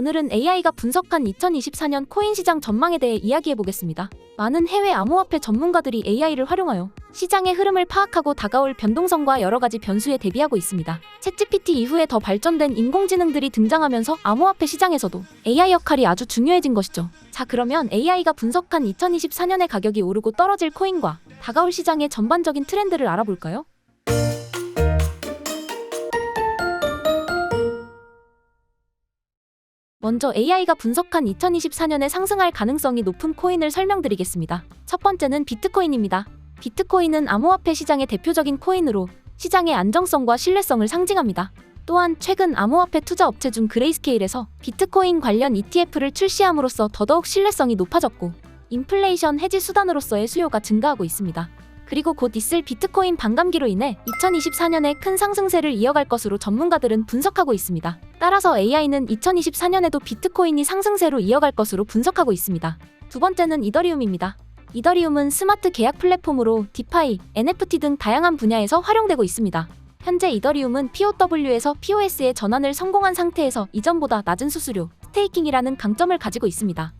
오늘은 AI가 분석한 2024년 코인 시장 전망에 대해 이야기해 보겠습니다. 많은 해외 암호화폐 전문가들이 AI를 활용하여 시장의 흐름을 파악하고 다가올 변동성과 여러 가지 변수에 대비하고 있습니다. 챗GPT 이후에 더 발전된 인공지능들이 등장하면서 암호화폐 시장에서도 AI 역할이 아주 중요해진 것이죠. 자, 그러면 AI가 분석한 2024년의 가격이 오르고 떨어질 코인과 다가올 시장의 전반적인 트렌드를 알아볼까요? 먼저 AI가 분석한 2024년에 상승할 가능성이 높은 코인을 설명드리겠습니다. 첫 번째는 비트코인입니다. 비트코인은 암호화폐 시장의 대표적인 코인으로 시장의 안정성과 신뢰성을 상징합니다. 또한 최근 암호화폐 투자 업체 중 그레이스케일에서 비트코인 관련 ETF를 출시함으로써 더더욱 신뢰성이 높아졌고 인플레이션 해지 수단으로서의 수요가 증가하고 있습니다. 그리고 곧 있을 비트코인 반감기로 인해 2024년에 큰 상승세를 이어갈 것으로 전문가들은 분석하고 있습니다. 따라서 AI는 2024년에도 비트코인이 상승세로 이어갈 것으로 분석하고 있습니다. 두 번째는 이더리움입니다. 이더리움은 스마트 계약 플랫폼으로 디파이, NFT 등 다양한 분야에서 활용되고 있습니다. 현재 이더리움은 POW에서 POS의 전환을 성공한 상태에서 이전보다 낮은 수수료, 스테이킹이라는 강점을 가지고 있습니다.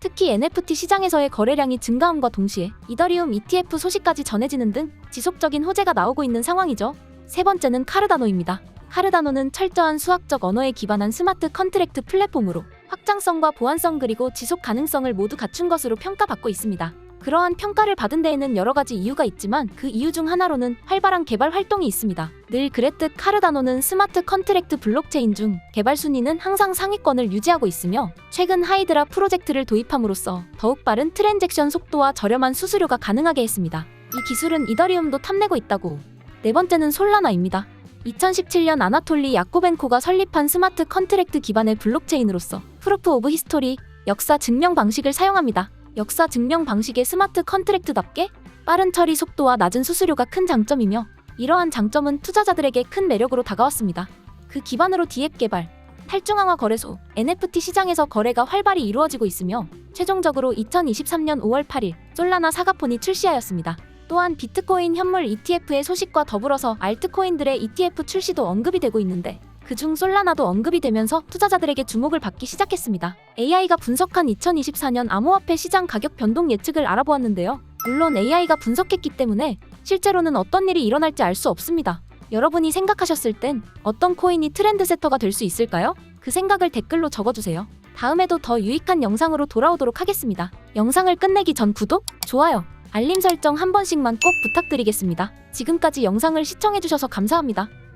특히 NFT 시장에서의 거래량이 증가함과 동시에 이더리움 ETF 소식까지 전해지는 등 지속적인 호재가 나오고 있는 상황이죠. 세 번째는 카르다노입니다. 카르다노는 철저한 수학적 언어에 기반한 스마트 컨트랙트 플랫폼으로 확장성과 보안성 그리고 지속 가능성을 모두 갖춘 것으로 평가받고 있습니다. 그러한 평가를 받은 데에는 여러 가지 이유가 있지만 그 이유 중 하나로는 활발한 개발 활동이 있습니다. 늘 그랬듯 카르다노는 스마트 컨트랙트 블록체인 중 개발 순위는 항상 상위권을 유지하고 있으며 최근 하이드라 프로젝트를 도입함으로써 더욱 빠른 트랜잭션 속도와 저렴한 수수료가 가능하게 했습니다. 이 기술은 이더리움도 탐내고 있다고. 네 번째는 솔라나입니다. 2017년 아나톨리 야코벤코가 설립한 스마트 컨트랙트 기반의 블록체인으로서 프루프 오브 히스토리 역사 증명 방식을 사용합니다. 역사 증명 방식의 스마트 컨트랙트답게 빠른 처리 속도와 낮은 수수료가 큰 장점이며 이러한 장점은 투자자들에게 큰 매력으로 다가왔습니다. 그 기반으로 디앱 개발, 탈중앙화 거래소, NFT 시장에서 거래가 활발히 이루어지고 있으며 최종적으로 2023년 5월 8일 솔라나 사가폰이 출시하였습니다. 또한 비트코인 현물 ETF의 소식과 더불어서 알트코인들의 ETF 출시도 언급이 되고 있는데 그중 솔라나도 언급이 되면서 투자자들에게 주목을 받기 시작했습니다. AI가 분석한 2024년 암호화폐 시장 가격 변동 예측을 알아보았는데요. 물론 AI가 분석했기 때문에 실제로는 어떤 일이 일어날지 알 수 없습니다. 여러분이 생각하셨을 땐 어떤 코인이 트렌드 세터가 될 수 있을까요? 그 생각을 댓글로 적어주세요. 다음에도 더 유익한 영상으로 돌아오도록 하겠습니다. 영상을 끝내기 전 구독, 좋아요, 알림 설정 한 번씩만 꼭 부탁드리겠습니다. 지금까지 영상을 시청해주셔서 감사합니다.